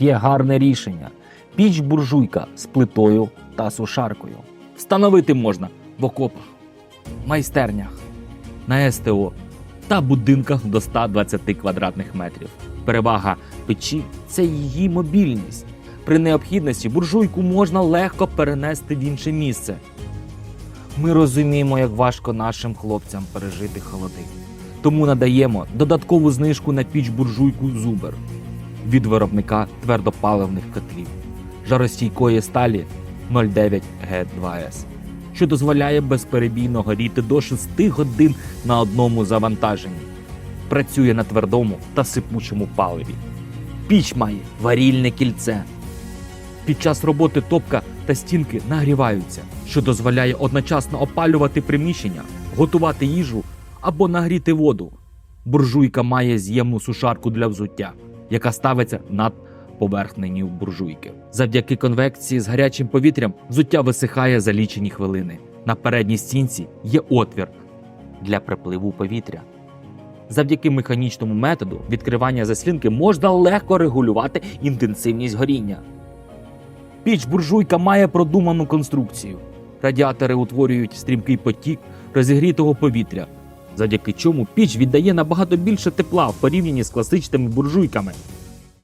є гарне рішення: піч буржуйка з плитою та сушаркою. Встановити можна в окопах, майстернях, на СТО та будинках до 120 квадратних метрів. Перевага печі це її мобільність. При необхідності буржуйку можна легко перенести в інше місце. Ми розуміємо, як важко нашим хлопцям пережити холоди. Тому надаємо додаткову знижку на піч буржуйку Зубер від виробника твердопаливних котлів жаростійкої сталі 09 Г2С, що дозволяє безперебійно горіти до 6 годин на одному завантаженні. Працює на твердому та сипучому паливі. Піч має варільне кільце. Під час роботи топка та стінки нагріваються, що дозволяє одночасно опалювати приміщення, готувати їжу або нагріти воду. Буржуйка має з'ємну сушарку для взуття, яка ставиться над поверхнею буржуйки. Завдяки конвекції з гарячим повітрям взуття висихає за лічені хвилини. На передній стінці є отвір для припливу повітря. Завдяки механічному методу відкривання заслінки можна легко регулювати інтенсивність горіння. Піч буржуйка має продуману конструкцію. Радіатори утворюють стрімкий потік розігрітого повітря, завдяки чому піч віддає набагато більше тепла в порівнянні з класичними буржуйками.